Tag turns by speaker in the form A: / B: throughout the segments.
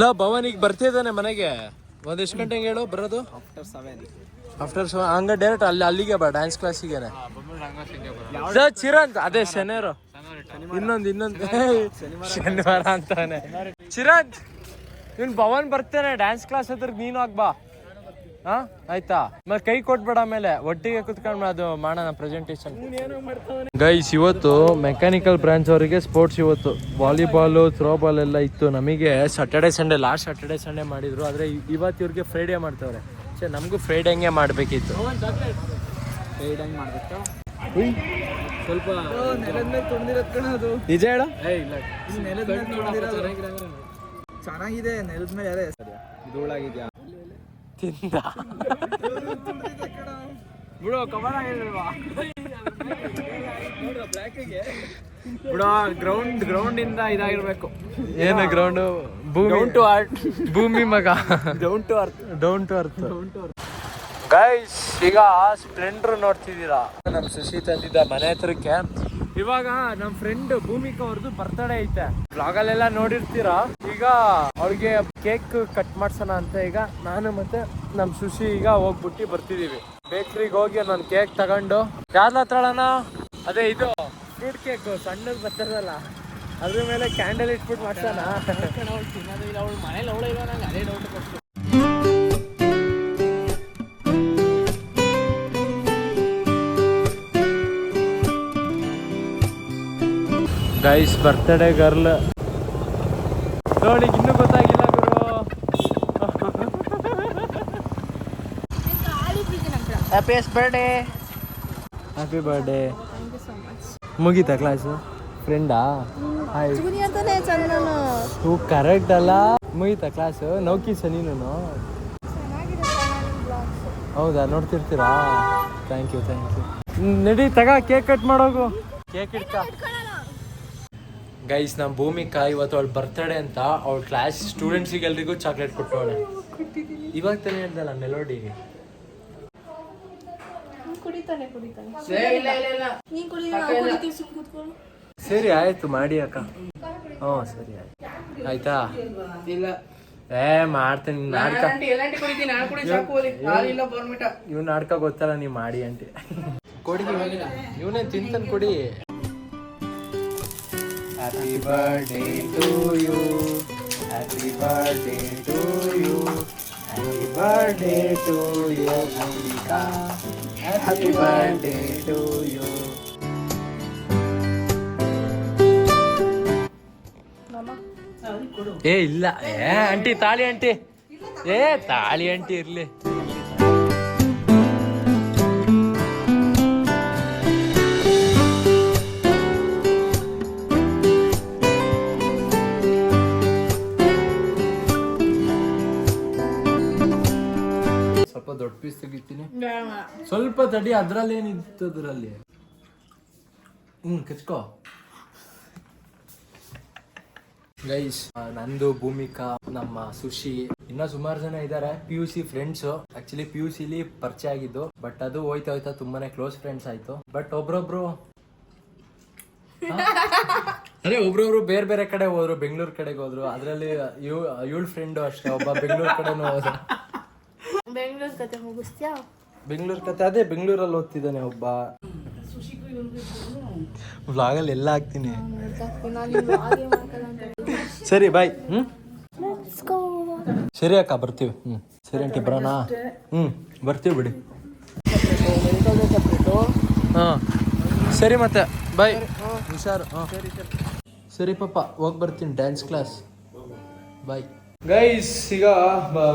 A: Low Bhavan ಈಗ ಬರ್ತಿದ್ದಾನೆ ಮನೆಗೆ. ಒಂದ್ ಎಷ್ಟು ಗಂಟೆಗೆ ಹೇಳು ಬರೋದು?
B: ಆಫ್ಟರ್ ಸೆವೆನ್
A: ಹಂಗ ಡೈರೆಕ್ಟ್ ಅಲ್ಲಿ ಅಲ್ಲಿಗೆ ಬಾ ಡ್ಯಾನ್ಸ್ ಕ್ಲಾಸಿಗೆ ಚಿರಂತ್ ಅದೇ ಶನಿವಾರ. ಇನ್ನೊಂದು ಇನ್ನೊಂದು. ಶನಿವಾರ ಅಂತಾನೆ. ಚಿರಂತ್ ಇವ್ನ್ ಭವನ್ ಬರ್ತಾನೆ ಡ್ಯಾನ್ಸ್ ಕ್ಲಾಸ್ ಹತ್ರ ನೀನು ಆಗ್ಬಾ ಹಾ? ಆಯ್ತಾ? ಮತ್ತೆ ಕೈ ಕೊಟ್ಬೇಡ ಮೇಲೆ ಒಟ್ಟಿಗೆ ಕುತ್ಕೊಂಡು ಅದು ಮಾಡೋಣ ಪ್ರೆಸೆಂಟೇಷನ್ ಗೈಸ್ ಇವತ್ತು ಮೆಕ್ಯಾನಿಕಲ್ ಬ್ರಾಂಚ್ ಅವರಿಗೆ ಸ್ಪೋರ್ಟ್ಸ್ ಇವತ್ತು. ವಾಲಿಬಾಲು ಥ್ರೋಬಾಲ್ ಎಲ್ಲ ಇತ್ತು. ನಮಗೆ Saturday Sunday last Saturday Sunday ಮಾಡಿದ್ರು. ಆದ್ರೆ ಇವತ್ತು ಇವ್ರಿಗೆ ಫ್ರೈಡೇ ಮಾಡ್ತವ್ರೆ. ಛೆ ನಮಗೂ ಫ್ರೈಡೇ ಹಂಗೆ ಮಾಡಬೇಕಿತ್ತು.
B: ಹೆಂಗ್ ಮಾಡ್ಬೇಕು
A: ಸ್ವಲ್ಪ
B: ನೆಲದ ಮೇಲೆ ತುಳಿದಿರೋದು ಅದು.
A: ನಿಜ ಹೇಳ.
B: ಚೆನ್ನಾಗಿದೆ ನೆಲದ ಮೇಲೆ ಅದೇ ಸರಿ ಧೂಳಾಗಿದ್ಯಾ?
A: ತಿಂದ.
B: ಬಿಡು ಕಬಾಡ ಬಿಡು ಗ್ರೌಂಡ್ ಗ್ರೌಂಡ್ ಇಂದ ಇದಾಗಿರ್ಬೇಕು.
A: ಏನು ಗ್ರೌಂಡ್ ಭೂಮಿ
B: ಡೌನ್ ಟು ಆರ್ಟ್
A: ಭೂಮಿ ಮಗ.
B: Down to earth
A: down to earth guys ಈಗ ಸ್ಪ್ಲೆಂಡರ್ ನೋಡ್ತಿದ್ದೀರಾ? ನಮ್ಮ ಸುಶಿ ತಂದಿದ್ದ ಮನೆ ಹತ್ರಕ್ಕೆ. ಇವಾಗ ನಮ್ಮ ಫ್ರೆಂಡ್ ಭೂಮಿಕಾ ಅವ್ರದ್ದು ಬರ್ತಡೇ ಐತೆ. ಬ್ಲಾಗ್ ಅಲ್ಲೆಲ್ಲ ನೋಡಿರ್ತೀರಾ? ಈಗ ಅವಳಿಗೆ ಕೇಕ್ ಕಟ್ ಮಾಡ್ಸೋಣ ಅಂತ ಈಗ ನಾನು ಮತ್ತೆ ನಮ್ಮ ಸುಶಿ ಈಗ ಹೋಗ್ಬಿಟ್ಟು ಬರ್ತಿದೀವಿ. ಬೇಕ್ರಿಗೆ ಹೋಗಿ ನಾನು ಕೇಕ್ ತಗೊಂಡು. ಯಾವ್ದು ಹತ್ರಳಣ ಅದೇ ಇದು. ಫ್ರೂಟ್ ಕೇಕ್ ಸಣ್ಣ ಬರ್ತದಲ್ಲ ಅದ್ರ ಮೇಲೆ ಕ್ಯಾಂಡಲ್ ಇಟ್ಬಿಟ್ಟು ಮಾಡ್ಸೋಣ.
B: ಮನೇಲಿ, ಅವಳ ಇಲ್ಲ ನಂಗೆ ಅದೇ ಡೌಟ್
A: ಗೈಸ್ ಬರ್ತ್ಡೇ ಗರ್ಲ್ ನೋಡಿ ಇನ್ನೂ ಗೊತ್ತಾಗಿಲ್ಲ ಗುರು. ಹ್ಯಾಪಿಯಸ್ಟ್ ಬರ್ಡೇ ಹ್ಯಾಪಿ ಬರ್ಡೇ ಮುಗೀತಾ ಕ್ಲಾಸು ಫ್ರೆಂಡಾ ಹೂ ಕರೆಕ್ಟ್ ಅಲ್ಲ? ಮುಗೀತಾ ಕ್ಲಾಸು ನೌಕೀಸ ನೀನು
C: ಚೆನ್ನಾಗಿದೆ ಬ್ಲಾಗ್ಸ್
A: ಹೌದಾ? ನೋಡ್ತಿರ್ತೀರಾ? ಥ್ಯಾಂಕ್ ಯು ಥ್ಯಾಂಕ್ ಯು ನಡಿ ತಗ ಕೇಕ್ ಕಟ್ ಮಾಡೋಗು. ಕೇಕ್ ಇಡ್ಕ ಗೈಸ್ ನಮ್ಮ ಭೂಮಿಕಾ ಇವತ್ತು ಅವಳು ಬರ್ತಡೇ ಅಂತ ಅವಳ ಕ್ಲಾಸ್ ಸ್ಟೂಡೆಂಟ್ಸಿಗೆ ಎಲ್ರಿಗೂ ಚಾಕ್ಲೇಟ್ ಕೊಟ್ಟವಳೆ ಇವಾಗ ತಾನೇ ಹೇಳ್ದಲ್ಲ ಮೆಲೋಡಿಗೆ ಸರಿ ಆಯ್ತು ಮಾಡಿ ಅಕ್ಕ. ಹ್ಞೂ ಸರಿ ಆಯ್ತು. ಆಯ್ತಾ?
B: ಇಲ್ಲ.
A: ಏ ಮಾಡ್ತೀನಿ ನಾಟಕ.
B: ಬೋರ್ಮಿಟ
A: ಇವ್ ನಾಟಕ ಗೊತ್ತಲ್ಲ ನೀವು ಮಾಡಿ ಅಂತೆ ಕೊಡಿ ಇವನೇ ತಿಂತಾನೆ ಕೊಡಿ. Happy birthday to you happy birthday to you happy birthday to you Bhoomika happy birthday to you ಏ ಇಲ್ಲ ಏ ಆಂಟಿ ತಾಳಿ ಆಂಟಿ ಏ ತಾಳಿ ಆಂಟಿ ಇರ್ಲಿ ಸ್ವಲ್ಪ ದೊಡ್ಡ ಪೀಸ್ ತೆಗಿತೀನಿ. ಸ್ವಲ್ಪ ತಡಿ ಅದ್ರಲ್ಲಿ ಏನಿತ್ತು ಅದ್ರಲ್ಲಿ? ಹ್ಮ್ ಕಚ್ಕೋ. ಗೈಸ್ ನಂದು ಭೂಮಿಕಾ ನಮ್ಮ ಸುಶಿ. ಇನ್ನ ಸುಮಾರು ಜನ ಇದ್ದಾರೆ P U C friends actually P U ಸಿಲಿ ಪರಿಚಯ ಆಗಿದ್ದು ಬಟ್ ಅದು ಹೋಯ್ತಾ ಹೋಯ್ತಾ ತುಂಬಾನೇ ಕ್ಲೋಸ್ ಫ್ರೆಂಡ್ಸ್ ಆಯ್ತು. ಬಟ್ ಒಬ್ರೊಬ್ರು? ಅದೇ ಒಬ್ರೊಬ್ರು ಬೇರೆ ಬೇರೆ ಕಡೆ ಹೋದ್ರು ಬೆಂಗಳೂರು ಕಡೆಗೆ ಹೋದ್ರು. ಅದ್ರಲ್ಲಿ ಇವಳ ಫ್ರೆಂಡ್ ಅಷ್ಟೇ ಒಬ್ಬ ಬೆಂಗಳೂರು ಕಡೆನೂ ಹೋದ
C: ಬೆಂಗಳೂರು ಕತೆ ಮುಗಿಸ್ತೀಯಾ?
A: ಬೆಂಗಳೂರು ಕತೆ ಅದೇ ಬೆಂಗಳೂರಲ್ಲಿ ಓದ್ತಿದ್ದಾನೆ ಒಬ್ಬ. ವ್ಲಾಗಲ್ಲಿ ಎಲ್ಲ ಹಾಕ್ತೀನಿ. ಸರಿ ಬಾಯ್ ಹ್ಮ್? ಸರಿ ಅಕ್ಕ ಬರ್ತೀವಿ. ಹ್ಞೂ ಸರಿ ಅಂಟಿ ಬರೋಣ. ಹ್ಮ್ ಬರ್ತೀವಿ ಬಿಡಿ. ಹಾಂ. ಸರಿ ಮತ್ತೆ ಬಾಯ್ ಹುಷಾರು ಹಾಂ. ಸರಿ ಪಾಪ ಹೋಗಿ ಬರ್ತೀನಿ ಡ್ಯಾನ್ಸ್ ಕ್ಲಾಸ್ ಬಾಯ್ ಗೈಸ್ ಈಗ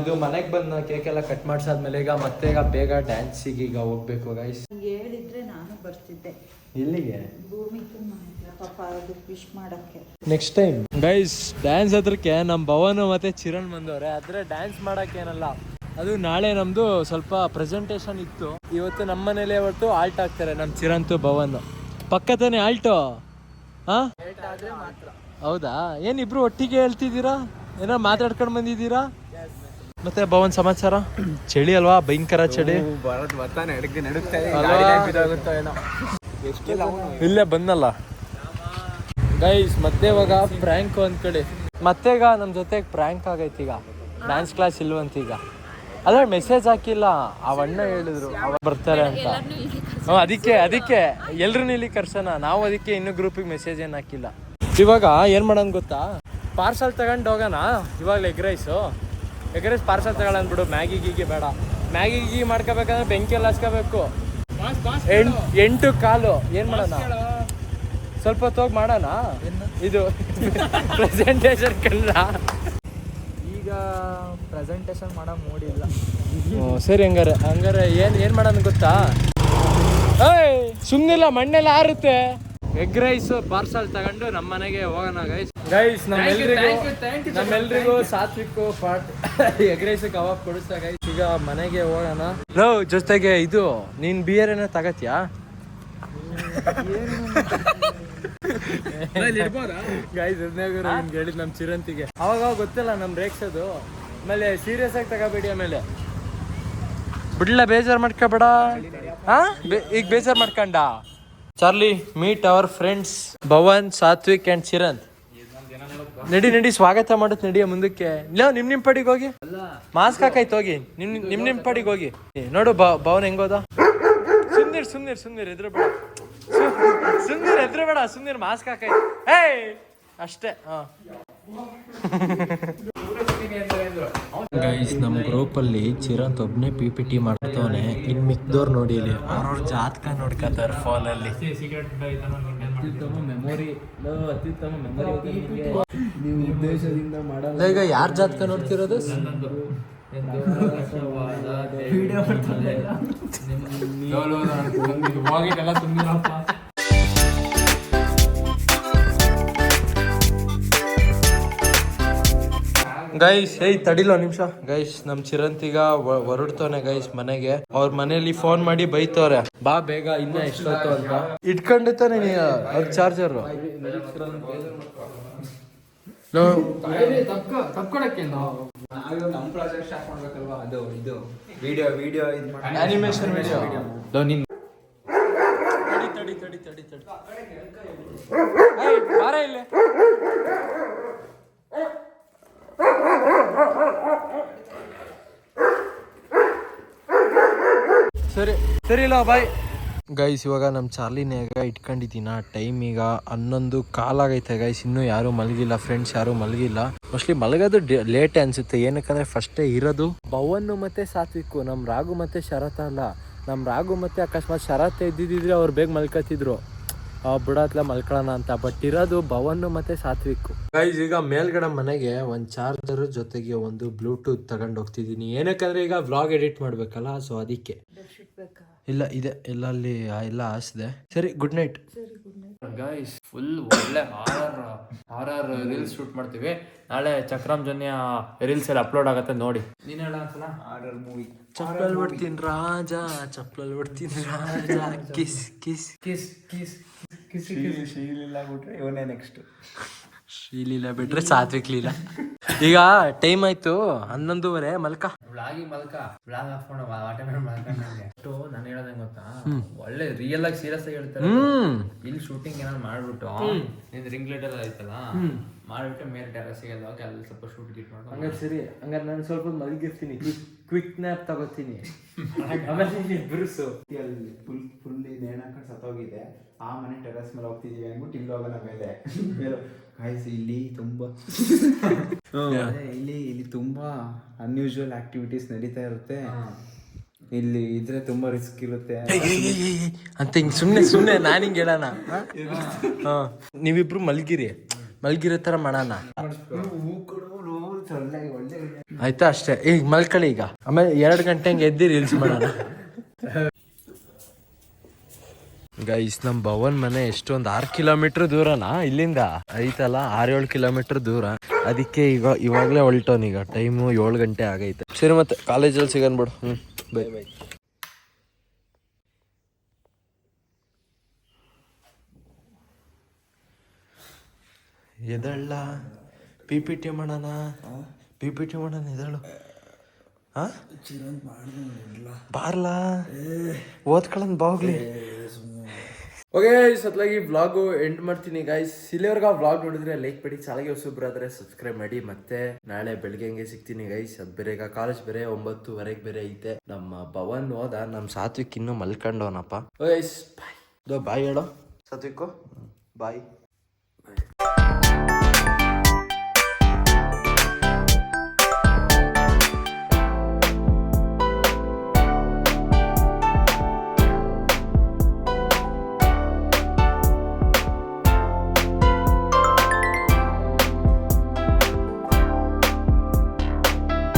A: ಇದು ಮನೆಗೆ ಬಂದ ಕೇಕ್ ಎಲ್ಲ ಕಟ್ ಮಾಡ್ಸಾದ್ಮೇಲೆ ಈಗ ಮತ್ತೆ ಈಗ ಬೇಗ ಡ್ಯಾನ್ಸಿಗೆ ಈಗ ಹೋಗ್ಬೇಕು ಗೈಸ್
D: ಹೇಳಿದ್ರೆ ನಾನು ಬರ್ತಿದ್ದೆ.
A: ಎಲ್ಲಿಗೆ?
D: ಭೂಮಿ ಮನೆಗೆ ಪಾಪ ಅದು ವಿಶ್ ಮಾಡಕ್ಕೆ.
A: ನೆಕ್ಸ್ಟ್ ಟೈಮ್ ಗೈಸ್ ಡ್ಯಾನ್ಸ್ ಹತ್ರಕ್ಕೆ ನಮ್ಮ ಭವನ್ ಮತ್ತೆ ಚಿರಣ್ ಬಂದವ್ರೆ. ಆದ್ರೆ ಡ್ಯಾನ್ಸ್ ಮಾಡಕ್ಕೇನಲ್ಲ ಅದು ನಾಳೆ ನಮ್ದು ಸ್ವಲ್ಪ ಪ್ರೆಸೆಂಟೇಶನ್ ಇತ್ತು. ಇವತ್ತು ನಮ್ಮ ಮನೇಲಿ ಹೊರತು ಆಲ್ಟ್ ಆಗ್ತಾರೆ ನಮ್ಮ ಚಿರಂತು ಭವನ್. ಪಕ್ಕ ಆಲ್ಟೋ ಹಾ? ಹೌದಾ? ಏನಿಬ್ರು ಇಬ್ರು ಒಟ್ಟಿಗೆ ಹೇಳ್ತಿದ್ದೀರಾ? ಏನೋ ಮಾತಾಡ್ಕೊಂಡು ಬಂದಿದ್ದೀರಾ? ಮತ್ತೆ ಭವನ್ ಸಮಾಚಾರ? ಚಳಿ ಅಲ್ವಾ? ಭಯಂಕರ ಚಳಿ.
B: ಬರೋದು ಬರ್ತಾನೆ
A: ಇಲ್ಲೇ ಬಂದಲ್ಲ. ಗೈಸ್ ಮತ್ತೆ ಇವಾಗ ಪ್ರ್ಯಾಂಕ್ ಅಂದ್ಕೊಳ್ಳಿ. ಮತ್ತೆ ಈಗ ನಮ್ಮ ಜೊತೆಗೆ ಪ್ರ್ಯಾಂಕ್ ಆಗೈತಿ ಈಗ. ಡ್ಯಾನ್ಸ್ ಕ್ಲಾಸ್ ಇಲ್ವಂತ ಈಗ. ಅಲ್ಲ ಮೆಸೇಜ್ ಹಾಕಿಲ್ಲ. ಆ ಅಣ್ಣ ಹೇಳಿದ್ರು ಅವ ಬರ್ತಾರೆ ಅಂತ. ಹ್ಞೂ ಅದಕ್ಕೆ ಅದಕ್ಕೆ. ಎಲ್ರು ಇಲ್ಲಿ ಕರ್ಸೋಣ. ನಾವು ಅದಕ್ಕೆ ಇನ್ನೂ ಗ್ರೂಪಿಗೆ ಮೆಸೇಜ್ ಏನು ಹಾಕಿಲ್ಲ. ಇವಾಗ ಏನು ಮಾಡೋಣ ಗೊತ್ತಾ? ಪಾರ್ಸಲ್ ತಗೊಂಡು ಹೋಗೋಣ. ಇವಾಗ egg rice. Egg rice parcel ತಗೊಳ್ಳೋಣ ಬಿಡು ಮ್ಯಾಗಿ ಗೀಗಿ ಬೇಡ. ಮ್ಯಾಗಿ ಗೀಗಿ ಮಾಡ್ಕೋಬೇಕಂದ್ರೆ ಬೆಂಕಿಯಲ್ಲಿ ಹಚ್ಕೋಬೇಕು. ಎಂಟು ಎಂಟು ಕಾಲು. ಏನು ಮಾಡೋಣ? ಸ್ವಲ್ಪ ಹೊತ್ತು ಹೋಗಿ ಮಾಡೋಣ ಇದು ಪ್ರೆಸೆಂಟೇಷನ್ ಕಲ್ಲ
B: ಈಗ ಪ್ರೆಸೆಂಟೇಷನ್ ಮಾಡೋ ಮೂಡಿಲ್ಲ.
A: ಸರಿ ಹಂಗಾರೆ. ಹಂಗಾರೆ ಏನು ಏನು ಮಾಡೋಣ ಗೊತ್ತಾ? ಏಯ್ ಸುಮ್ಮನಿಲ್ಲ ಮಣ್ಣೆಲ್ಲ ಆರುತ್ತೆ. ಎಗ್ ರೈಸ್ ಪಾರ್ಸಲ್ ತಗೊಂಡು ನಮ್ಮ ಮನೆಗೆ ಹೋಗೋಣ ಗೈಸ್ ಗೈಸ್ ನಮ್ಮೆಲ್ರಿಗೂ ನಮ್ಮೆಲ್ರಿಗೂ ಸಾತ್ವಿಕ್ ಪಾಟ್ ಎಗ್ ರೈಸ್ ಕಬಾಬ್ ಕೊಡಿಸ್ತಾ ಗೈಸ್ ಈಗ ಮನೆಗೆ ಹೋಗೋಣ. ಲೋ ಜೊತೆಗೆ ಇದು ನೀನ್ ಬಿಯರ್ ಏನೋ ತಗತ್ಯಾ? ಗೈಸ್ ಹೇಳಿದ್ ನಮ್ ಚಿರಂತಿಗೆ. ಅವಾಗ ಅವಾಗ ಗೊತ್ತಿಲ್ಲ ನಮ್ ಅದು. ಆಮೇಲೆ ಸೀರಿಯಸ್ ಆಗಿ ತಗೋಬೇಡಿ ಆಮೇಲೆ. ಬಿಡ್ಲ ಬೇಜಾರ್ ಮಾಡ್ಕೋಬೇಡ. ಹಾ? ಈಗ ಬೇಜಾರ್ ಮಾಡ್ಕೊಂಡ? Charlie meet our friends Bhavan, Satvik and Chiranth ನಡಿ ನಡಿ, ಸ್ವಾಗತ ಮಾಡುತ್ತೆ ನಡಿಯ ಮುಂದಕ್ಕೆ. ಇಲ್ಲ ನಿಮ್ ನಿಮ್ ಪಡಿಗೆ ಹೋಗಿ. ಮಾಸ್ಕ್ ಹಾಕಾಯ್ತು ಹೋಗಿ. ನಿಮ್ ನಿಮ್ ನಿಮ್ ಪಡಿಗೆ ಹೋಗಿ. ನೋಡು ಭವನ್ ಹೆಂಗೋದ ಸುಂದಿರ್ ಸುಂದಿರ್ ಸುಂದಿರ್ ಎದುರು ಬೇಡ ಸುಂದೀರ್ ಸುಂದಿರ್ ಎದುರು ಬೇಡ ಸುಂದಿರ್ ಮಾಸ್ಕ್ ಹಾಕಾಯ್ತು. ಏಯ್! ಅಷ್ಟೇ ಗೈಸ್ ನಮ್ಮ ಗ್ರೂಪಲ್ಲಿ ಚಿರಂತ್ ಒಬ್ಬನೇ ಪಿ ಪಿ ಟಿ ಮಾಡ್ತವನೆ. ಇನ್ ಮಿಕ್ದವ್ರು ನೋಡಿ ಇಲ್ಲಿ. ಅವ್ರವ್ರ ಜಾತಕ ನೋಡ್ಕೊತಾರೆ ಫೋನಲ್ಲಿ ಅಲ್ಲಿ. ಅತ್ಯುತ್ತಮ
B: ನೀವು ಉದ್ದೇಶದಿಂದ ಮಾಡಲ್ಲ
A: ಈಗ ಯಾರ ಜಾತಕ ನೋಡ್ತಿರೋದು? ಗೈಸ್ ಏಯ್ ತಡಿಲ್ಲ ನಿಮಿಷ. ಗೈಸ್ ನಮ್ ಚಿರಂತಿಗ ಹೊರಡ್ತವನೆ ಗೈಸ್ ಮನೆಗೆ. ಅವ್ರ ಮನೇಲಿ ಫೋನ್ ಮಾಡಿ ಬೈತವ್ರೆ. ಬಾ ಬೇಗ ಇನ್ನ ಎಷ್ಟೊತ್ತು ಅಂತ. ಇಟ್ಕೊಂಡಿರ್ತಾನೆ ನೀ ಅವ್ರ ಚಾರ್ಜರ್
B: ನಮ್ಮ ಪ್ರಾಜೆಕ್ಟ್ ಸ್ಟಾರ್ಟ್ ಮಾಡ್ಬೇಕಲ್ವಾ? ಅದು ಇದು. ವಿಡಿಯೋ ವಿಡಿಯೋ ಇದು ಮಾಡಿ
A: ಅನಿಮೇಷನ್ ವಿಡಿಯೋ
B: ನಿನ್
A: ತಡಿ ತಡಿ ತಡಿ ತಡಿ ತಡಿ ಏಯ್, ಬಾರ ಇಲ್ಲಿ ಸರಿ ಸರಿ ಇಲ್ಲ ಬಾಯ್ ಗೈಸ್ ಇವಾಗ ನಮ್ಮ ಚಾರ್ಲಿನಾಗ ಇಟ್ಕೊಂಡಿದ್ದೀನ ಟೈಮ್ ಈಗ ಹನ್ನೊಂದು ಕಾಲಾಗೈತೆ ಗೈಸ್ ಇನ್ನೂ ಯಾರು ಮಲಗಿಲ್ಲ ಫ್ರೆಂಡ್ಸ್ ಯಾರು ಮಲಗಿಲ್ಲ. ಮೋಸ್ಟ್ಲಿ ಮಲಗೋದು ಲೇಟ್ ಅನ್ಸುತ್ತೆ. ಏನಕ್ಕಂದ್ರೆ ಫಸ್ಟೇ ಇರೋದು ಭವನ್ ಮತ್ತೆ ಸಾತ್ವಿಕ್ಕು ನಮ್ಮ ರಾಗು ಮತ್ತೆ ಶರತ್ ಅಲ್ಲ. ನಮ್ಮ ರಾಗು ಮತ್ತೆ ಅಕಸ್ಮಾತ್ ಶರತ್ ಇದ್ದಿದ್ರೆ ಅವ್ರು ಬೇಗ ಮಲ್ಕತ್ತಿದ್ರು ಆ ಬಿಡತ್ಲ ಮಲ್ಕೊಳ್ಳೋಣ ಅಂತ. ಬಟ್ ಇರೋದು ಭವನ್ ಮತ್ತೆ ಸಾತ್ವಿಕ್ ಗೈಸ್ ಈಗ ಮೇಲ್ಗಡೆ ಮನೆಗೆ ಒಂದು ಚಾರ್ಜರ್ ಜೊತೆಗೆ ಒಂದು ಬ್ಲೂಟೂತ್ ತಗೊಂಡು ಹೋಗ್ತಿದ್ದೀನಿ. ಏನಕ್ಕಂದ್ರೆ ಈಗ ವ್ಲಾಗ್ ಎಡಿಟ್ ಮಾಡ್ಬೇಕಲ್ಲ ಸೊ ಅದಕ್ಕೆ. ಇಲ್ಲ ಇದೆ. ಎಲ್ಲ ಅಲ್ಲಿ ಆ, ಎಲ್ಲ ಹಾಸಿದೆ. ಸರಿ ಗುಡ್ ನೈಟ್ ಗೈಸ್ ಫುಲ್ ಒಳ್ಳೆ ಹಾರರ್ ಹಾರರ್ ರೀಲ್ಸ್ ಶೂಟ್ ಮಾಡ್ತೀವಿ. ನಾಳೆ ಚಕ್ರಾಮ್ ಜೊನ್ಯ ರೀಲ್ಸ್ ಎಲ್ಲ ಅಪ್ಲೋಡ್ ಆಗತ್ತೆ ನೋಡಿ. ನೀನ್ ಹೇಳ
B: ಆರ್ಡರ್ ಮೂವಿ
A: ಚಪ್ಪಲ್ ಬಿಡ್ತೀನಿ ರಾಜ ಚಪ್ಪಲ್ ಬಿಡ್ತೀನಿ ರಾಜ. Kiss kiss
B: kiss kiss kiss kiss ಶೀಲಿಲ್ಲ ಬಿಟ್ರೆ ಇವನೇ ನೆಕ್ಸ್ಟ್
A: ಶ್ರೀಲೀಲ ಬಿಟ್ರೆ ಸಾತ್ವಿಕ್ ಲೀಲಾ. ಈಗ ಟೈಮ್ ಆಯ್ತು ಹನ್ನೊಂದೂವರೆ ಮಲ್ಕ.
E: ಬ್ಲಾಗಿ ಮಲ್ಕ. ಬ್ಲಾಗ್ ಹಾಕೊಂಡು ಅಷ್ಟು ನಾನು ಹೇಳೋದಂಗೆ ಗೊತ್ತಾ? ಒಳ್ಳೆ ರಿಯಲ್ ಆಗಿ ಸೀರಿಯಸ್ ಆಗಿ ಹೇಳ್ತಾರೆ.
A: ಹ್ಮ್.
E: ಇಲ್ಲಿ ಶೂಟಿಂಗ್ ಏನಾದ್ರು ಮಾಡ್ಬಿಟ್ಟು ನಿನ್ ರಿಂಗ್ ಲೈಟ್ ಎಲ್ಲ ಐತಲ್ಲ? ಮಾಡ್ಬಿಟ್ಟು ಮೇಲೆ ಟೆರಸ್ಗೆ ಹೋಗಿ ಅಲ್ಲಿ ಸ್ವಲ್ಪ ಶೂಟ್ ಗಿಟ್ ಮಾಡ್ಕೊಂಡು
A: ಹಂಗಾರೆ ಸರಿ ಹಂಗಾರೆ ನಾನು ಸ್ವಲ್ಪ ಮಲಗಿರ್ತೀನಿ. ಕ್ವಿಕ್ ನ್ಯಾಪ್ ತಗೋತೀನಿ. ಆಮೇಲೆ ಬಿರುಸು.
B: ಅಲ್ಲಿ ಫುಲ್ ಫುಲ್ ನೇಣ ಹಾಕೊಂಡು ಸತ್ತೋಗಿದೆ. ಆ ಮನೆ ಟೆರಸ್ ಮೇಲೆ ಹೋಗ್ತಿದ್ದೀವಿ ಅಂದ್ಬಿಟ್ಟು ಇಲ್ಲಿ ಹೋಗೋಣ ಮೇಲೆ. ಮೇಲೆ ಕಾಯಿಸಿ ಇಲ್ಲಿ ತುಂಬಾ ಅದೇ ಇಲ್ಲಿ ಇಲ್ಲಿ ತುಂಬಾ ಅನ್ಯೂಶುವಲ್ ಆಕ್ಟಿವಿಟೀಸ್ ನಡೀತಾ ಇರುತ್ತೆ. ಇಲ್ಲಿ ಇದ್ರೆ ತುಂಬಾ ರಿಸ್ಕ್ ಇರುತ್ತೆ.
A: ಅಂತ ಹಿಂಗ್ ಸುಮ್ನೆ ಸುಮ್ನೆ ನಾನು ಹಿಂಗೆ ಹೇಳೋಣ? ಹಾ. ನೀವಿಬ್ರು ಮಲ್ಗಿರಿ. ಮಲ್ಗಿರೋ ಥರ ಮಾಡೋಣ. ಆಯ್ತಾ ಅಷ್ಟೇ. ಈಗ ಮಲ್ಕೊಳ್ಳಿ ಈಗ. ಆಮೇಲೆ ಎರಡು ಗಂಟೆ ಹಂಗೆ ಎದ್ದು ರೀಲ್ಸ್ ಮಾಡೋಣ. ಗೈಸ್ ನಮ್ಮ ಭವನ್ ಮನೆ ಎಷ್ಟೊಂದು ಆರು ಕಿಲೋಮೀಟರ್ ದೂರನಾ ಇಲ್ಲಿಂದ? ಐತಲ್ಲ ಆರೇಳು ಕಿಲೋಮೀಟರ್ ದೂರ. ಅದಕ್ಕೆ ಈಗ ಇವಾಗಲೇ ಹೊಲ್ಟೋನ್ ಈಗ. ಟೈಮು ಏಳು ಗಂಟೆ ಆಗೈತೆ. ಸರಿ ಮತ್ತೆ ಕಾಲೇಜಲ್ಲಿ ಸಿಗೋಣ ಬಿಡು. ಹ್ಞೂ ಬೈ ಬೈ ಎದಳ್ಳ? ಪಿ ಪಿ ಟಿ ಮಾಡೋಣ ಪಿ ಪಿ ಟಿ ಮಾಡೋಣ ಎದಳು ಹಾ ಬಾರ್ಲಾ? ಓದ್ಕೊಳ್ಳೋಣ ಬಾಗ್ಲಿ ಓಕೆ ಸತ್ಲಾಗಿ ವ್ಲಾಗು ಎಂಡ್ ಮಾಡ್ತೀನಿ ಗಾಯ್ಸ್ ಇಲ್ಲಿವರೆಗೆ ವ್ಲಾಗ್ ನೋಡಿದ್ರೆ ಲೈಕ್ ಮಾಡಿ ಚಾಲಾಗಿ ಹೊಸಬ್ರು ಆದರೆ ಸಬ್ಸ್ಕ್ರೈಬ್ ಮಾಡಿ. ಮತ್ತೆ ನಾಳೆ ಬೆಳಿಗ್ಗೆ ಹಂಗೆ ಸಿಗ್ತೀನಿ ಗೈಸ್ ಅದು ಬೇರೆ ಈಗ ಕಾಲೇಜ್ ಬೇರೆ ಒಂಬತ್ತುವರೆಗೆ ಬೇರೆ ಐತೆ. ನಮ್ಮ ಭವನ್ ಹೋದ ನಮ್ಮ ಸಾತ್ವಿಕ್ ಇನ್ನು ಮಲ್ಕೊಂಡವನಪ್ಪ. ಗೈಸ್ ಬಾಯ್ ಬಾಯ್ ಹೇಳೋ. ಸಾತ್ವಿಕ್ಕು ಬಾಯ್